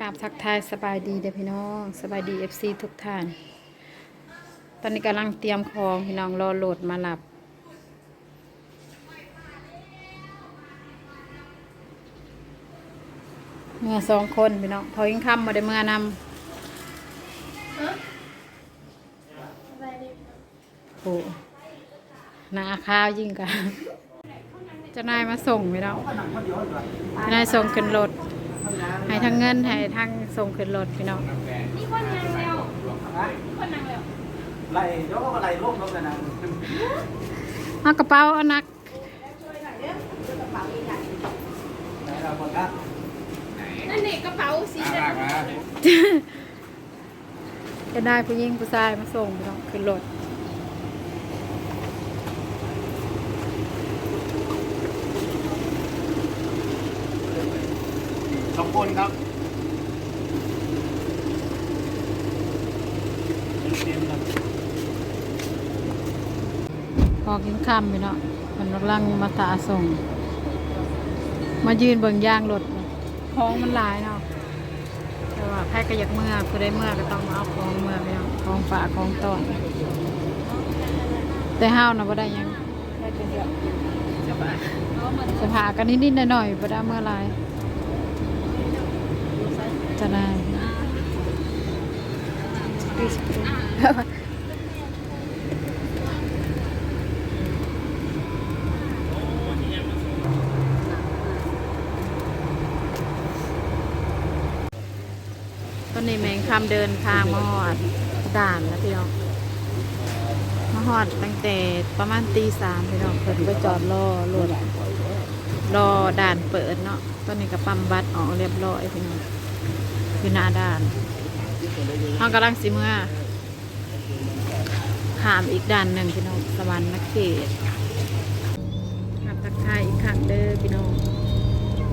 กราบทักทายสบายดีเด้อพี่น้องสบายดีเอฟซีทุกท่าน ตอนนี้กำลังเตรียมของพี่น้องรอโหลดมาหลับ เมื่อสองคนพี่น้องพอยิ่งคำมาได้เมื่อนำโอ้หนาข้าวยิ่งกันเจะนายมาส่งพี่น้องเจะนายส่งขึ้นรถ ให้ทั้งเงินให้ทั้งส่งขึ้นรถพี่น้องนี่คนนางเร็วคนนางเร็วไล่เดี๋ยวก็ไล่ร่มลงเลยนะเอากระเป๋าเอานักไหนเราคนละนั่นนี่กระเป๋าสีแดงจะได้ผู้หญิงผู้ชายมาส่งพี่น้องขึ้นรถ สอง คนครับเตรียมครับพอกินค่ำพี่น้องมันกำลังมาตาส่ง มายืนเบิ่งยางรถของมันหลายเนาะแต่ว่าแพ้ก็อยากเมื่อคือได้เมื่อก็ต้องมาเอาของเมื่อพี่น้องของฝากของต้อนแต่ห้าวนะบ่ได้หยังได้แต่เดียวสภากันนิดๆหน่อยๆบ่ได้เมื่อหลาย จะได้ตอนนี้แมงคำเดินทางมอดด่านแล้วพี่น้องมาหอดตั้งแต่ประมาณตีสามพี่น้องเพิ่นไปจอดรอรถรอด่านเปิดเนาะตอนนี้ก็ปั๊มบัตรออกเรียบร้อยพี่น้อง อยู่หน้าด่านเขากำลังสิเมื่อขามอีกด่านหนึ่งพี่น้องสวรรค์นักเขตครับทักทายอีกครั้งเด้อพี่น้อง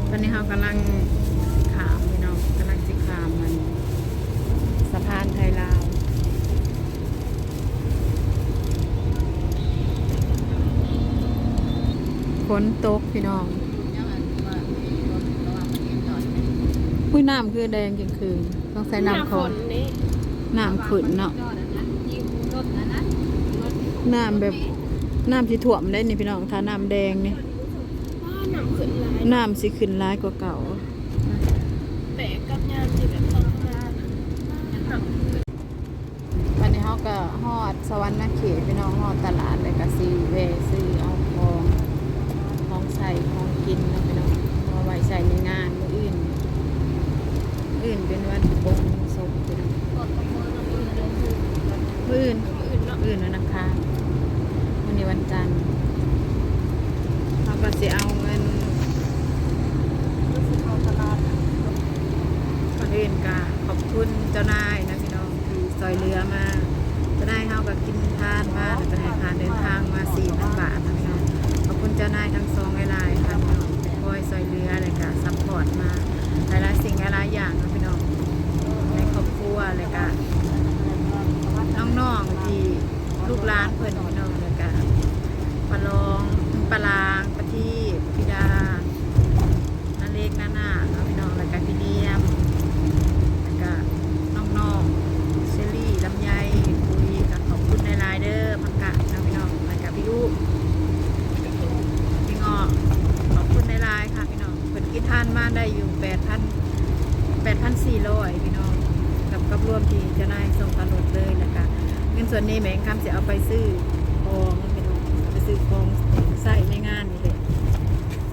ตอนนี้เขากำลังขามพี่น้องกำลังสิขามมันสะพานไทยลาวฝนตกพี่น้อง อุ้ยน้ำคือแดงจริงคือต้องใส่น้ำคอนนี่น้ำขุ่นเนาะน้ำแบบน้ำที่ถ่วมได้นี่พี่น้องถ้าน้ำแดงนี่นังขึ้นลายน้ำสิขึ้นร้ายกว่าเก่าแต่กับงานที่แบบต้องทำงานหนังวันนี้เขาก็ฮอดสวรรค์นาเขตพี่น้องฮอดตลาดเลยก็ซีเวซื้อเอาของของใส่ของกินนะพี่น้องมาไว้ใส่ในงานมื้ออื่นมื้ออื่นเป็นวันบงศพพี่น้อง กดกับมือกับมือเดินคือ มื้ออื่น อื่นเนาะ มื้ออื่นวันอังคารวันนี้วันจันทร์เขาก็สิเอาเงิน รู้สึกเขาตลาด คนอื่นก็ขอบคุณเจ้านายนะพี่น้องที่ซอยเรือมาเจ้านายเขาก็กินทานมาแล้วก็ให้ค่าเดินทางมา4,000บาทนะพี่น้อง ขอบคุณเจ้านายทั้งสองหลายๆค่ะพี่น้องคอยซอยเรืออะไรก็ซัพพอร์ตมาหลายๆสิ่งหลายๆอย่างนะพี่น้องในครอบครัวอะไรก็น้องๆที่ลูกหลานเพื่อนพี่น้องแล้วก็ปลาลองปลาลางปลาทีปพิดานาเล็กนาหน้าเนาะพี่น้องแล้วก็พี่เนียมแล้วก็น้องๆเชอรี่ลำไยคุยก็ขอบคุณในไลน์เดอร์พังกะนะพี่น้องแล้วก็พี่ลูก พี่งอกขอบคุณในไลน์ค่ะพี่น้องเพิ่นกินทานมาได้อยู่แปดพันแปดพันสี่ร้อยพี่น้องกับกับรวมที่เจะนายส่งตลอดเลยแล้วก็เงิน ส่วนนี้แมงคำจะเอาไปซื้อของไปซื้อของใส่ในงานนี่เลย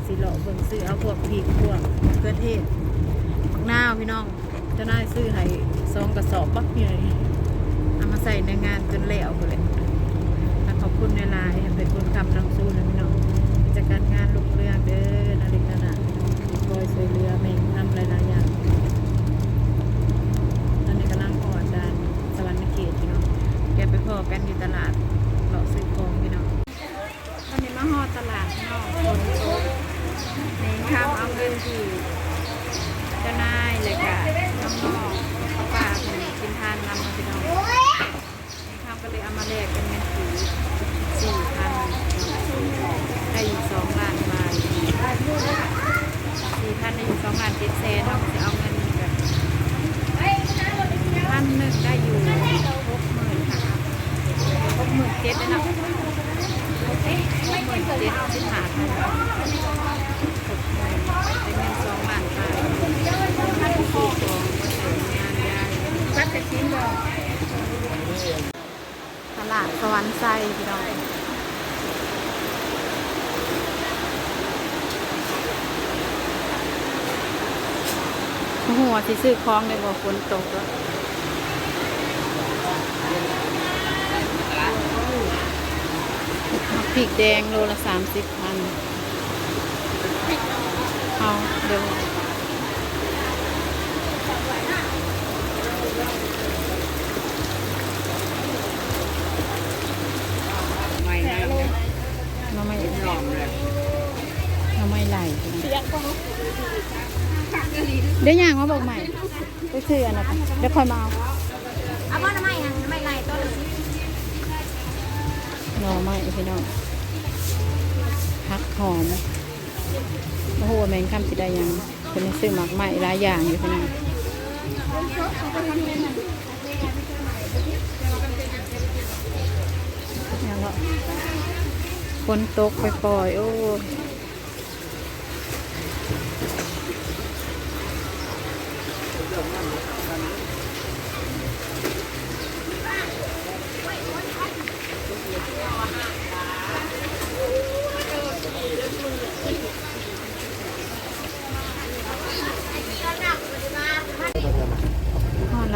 สิเลาะเบิ่งซื้อเอาพวกพริกพวกมะเขือเทศผักนาวพี่น้องจะนาซื้อให้ซองกระสอบบักใหญ่เอามาใส่ในงานจนแล้วหมดเลยขอบคุณในไลน์เป็นคุณคำนำสู้นะพี่น้องกิจการงานลุกเรื่องเด้อนาฬิกาหนาคอยช่วยเหลือแมงทำหลายๆอย่างตอนนี้กำลังอ่อนดานสวรรค์เขตพี่น้อง แกไปพอกันอยู่ตลาดเลาซื้อของพี่น้องตอนนี้มาฮอดตลาดนองคนโต๊ะในข้ามเอาเงินที่เจ้านายเลยกะน้องๆเอาป้าเพิ่นกินทานนำมาพี่น้องนี่ครับก็เลยเอามาแลกเป็นเงินถือสี่พันได้อีกสองล้านบาทสี่พันได้อีกสองล้านเจ็ดแสนเราจะเอาเงินแบบดสวรรค์ไซพี่น้อง หัวที่ซื้อคล้องในบ่ฝนตกแล้วพริกแดงโลละสามสิบพันเอาเดี๋ยวไม่นะเราไม่ยอม เลยเราไม่ไหลเสียงก็เดี๋ยวย่างมาบอกใหม่ไปซื้ออันนั้นก่อนเดี๋ยวคอยมาเอาเอาบ่ทำไมยังไม่ไล่ต้นละสิรอไม่พี่น้องพักหอมโอ้โหแมงคำสิได้ยังเป็นซื้อหมักใหม่หลายอย่างอยู่พี่น้องยังก็ฝนตกไปปล่อยๆโอ้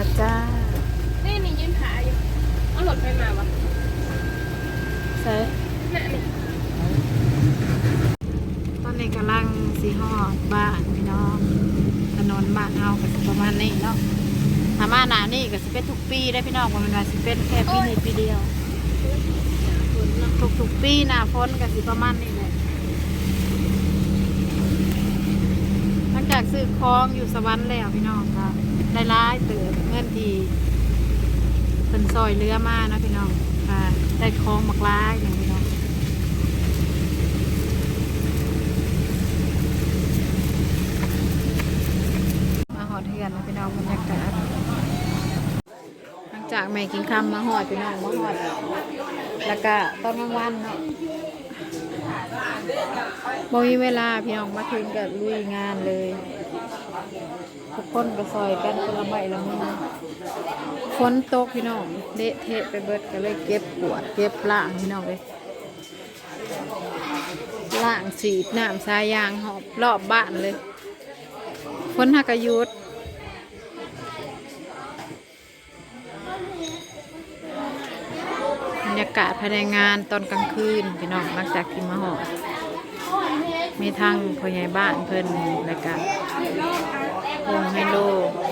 ละจ้านี่นี่ยืนขาอยู่เอารถไปมาวะใส่น่ะนี่ตอนนี้กำลังสีหอดบ้านพี่น้องถนนบ้านเฮาก็สิประมาณนี้เนาะถ้ามาหนานี่ก็สิเป็นทุกปีได้พี่น้องว่ามันว่าสิเป็นแค่ปีนี้ปีเดียวทุกทุกๆปีหน้าฝนก็สิประมาณนี้แหละหลัง จากซื้อคลองอยู่สวรรค์แล้วพี่น้องค่ะได้ร้ายเติบเงินทีเป็นซอยเรือมานะพี่น้องค่ะได้คลองมักร้ายอย่างพี่น้องมาหอดเทือนนะพี่น้องบรรยากาศหลังจากแม่กินคำมาหอดพี่น้องมาหอดแล้วก็ตอนกลางวันเนาะ บ่มีเวลาพี่น้องมาถึงกับลุยงานเลย ทุกคนก็ซอยกันคนละไม้ละมือฝนตกพี่น้องเละเทะไปเบิดก็เลยเก็บปวด เก็บล่างพี่น้องเลยล่างสีดน้ำสายยางหอบรอบบ้านเลยคนหักกยุดากาศภายในงานตอนกลางคืนพี่น้องหลังจากที่มาหอดมีทางพ่อใหญ่บ้านเพิ่นแล้วก็วงไฮโล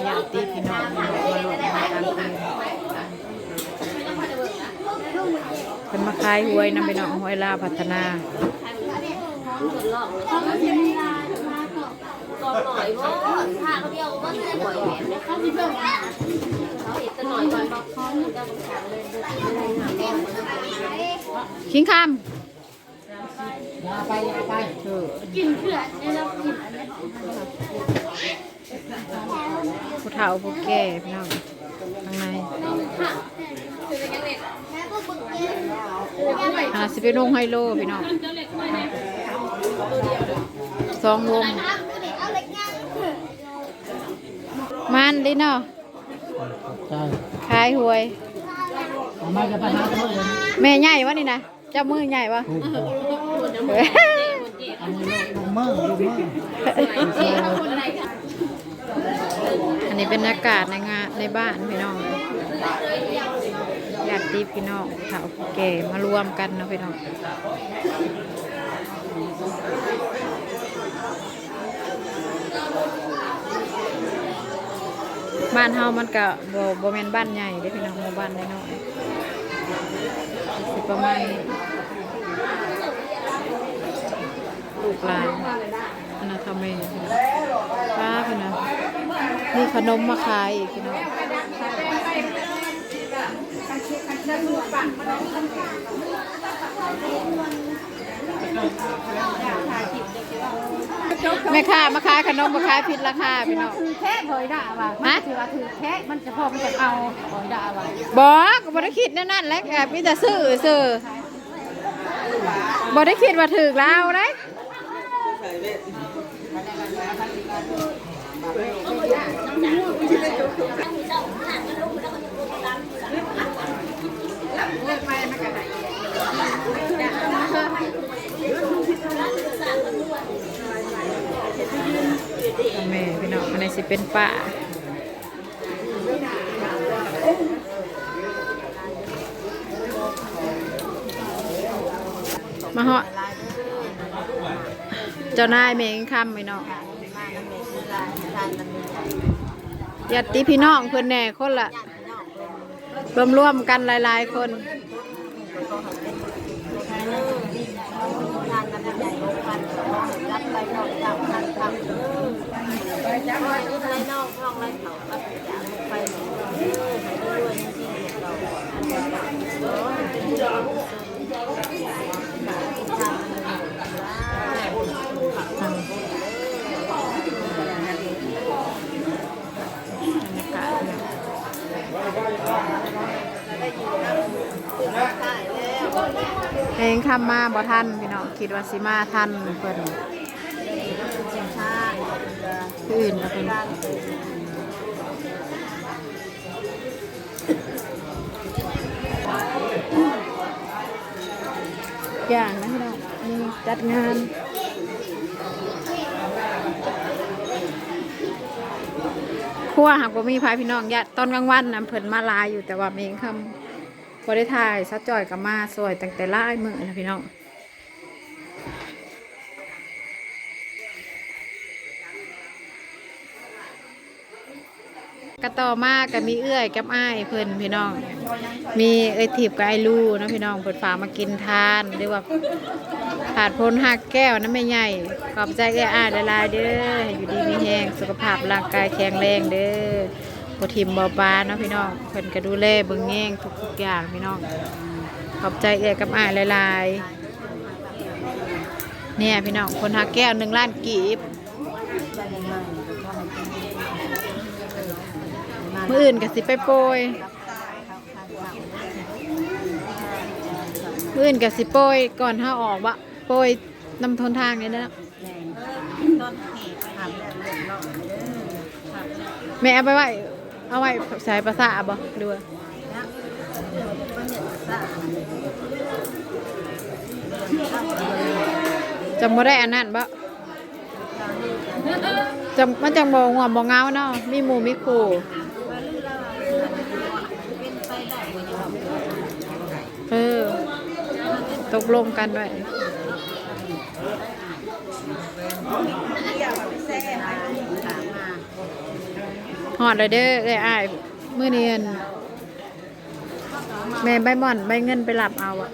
ญาติพี่น้องมาลงในกลางคืนเพิ่นมาขายหวยนำพี่น้องหวยลาพัฒนาก่อนหน่อยเพราะถ้าเขาเดียวว่าจะปล่อยแหวนเขาที่เบิ่งเขาเห็นจะหน่อยก่อนบอกพร้อมจะสงสารเลยดูอะไรหนาแม่ คิงคอย่าไปอย่าไปำเออกินเพื่อนเนี่ยเรากินอันนี้ผู้เฒ่าผู้แก่พี่น้องข้างในหาสิไปลงไฮโลพี่น้องสองวงมันดิเนาะใช่ขายหวย มาจะไปหาเพื่อนแม่ใหญ่วะนี่นะเจ้ามือใหญ่วะเอ้ยอันนี้ลูกมือลูมืออันนี้เป็นอากาศในงานในบ้านพี่น้องญาติพี่น้องเฒ่าแก่มารวมกันนะพี่น้องบ้านเฮามันก็บ่บ่แม่นบ้านใหญ่เด้พี่น้องหมู่บ้านน้อยๆ สิประมาณลูกหลานอนาทำเองป้าพี่น้องมีขนมมาขายอีกพี่น้อง แม่ค้ามาขายขนมมาขายผิดราคาพี่น้องถือแค่ถอยด่าว่ะฮะถือว่าถือแค่มันจะพอมันจะเอาถอยด่าว่ะบอกก็บ่ได้คิดแนั่นนั่นแหละค่ะมีแต่ซื้อซื้อบ่ได้คิดว่าถึกแล้วได้ แม่พี่น้องมันสิเป็นป่ามาเหาะเจ้านายแม่งคำพี่น้องญาติพี่น้องเพื่อนแน่คนละรวมๆกันหลาย ๆ คน เขาก็จะไปเรื่อยๆเรื่อยจริงๆเราบรรยากาศเนี่ยเพลงคำมาบ่ทันพี่น้องคิดว่าสิมาทันเพิ่น ออื่นก็เป็นอย่างนะพี่น้องมีจัดงานครัวหากว่ามีพายพี่น้องญาติตอนกลางวันนะเพิ่นมาลายอยู่แต่ว่าเมงคำพอได้ถ่ายซัดจ่อยกับมาสวยตั้งแต่ล่ายมือนะพี่น้อง กระต่อมากกับมีเอื้อยกับอ้ายเพิ่นพี่น้อง มีเอ้ยถีบกับไอ้ลูนะพี่น้องเปิดฝามากินทานหรือว่าขาดพ้นหักแก้วนะไม่ใหญ่ขอบใจเอ้ยอ้ายหลายเด้ออยู่ดีมีแหงสุขภาพร่างกายแข็งแรงเด้อบทิมบ่ปาเนาะพี่น้องเพิ่นก็ดูแลเบิ่งแย่งทุกๆอย่างพี่น้องขอบใจเอ้ยกับอ้ายลายเนี่ยพี่น้องคนหักแก้วหนึ่งล้านกีบ มื้ออื่นก็สิไปโปรยมื่นกับสิโปยก่อนห้าออกวะโปยนำทนทางเนี่ยนะแม่เอาไปไว้เอาไว้ใช้ภาษาบ่ดูว่าจำบ่ได้อันนั้นบ่จำมันจังบ่หัวบ่เงาเนาะมีหมูมีค เออ ตกลงกันด้วยหอดเลยเด้อไอ้ไอ้ายมื่อนี้อั่นแม่ใบหม่อนใบเงินไปหลับเอาอะ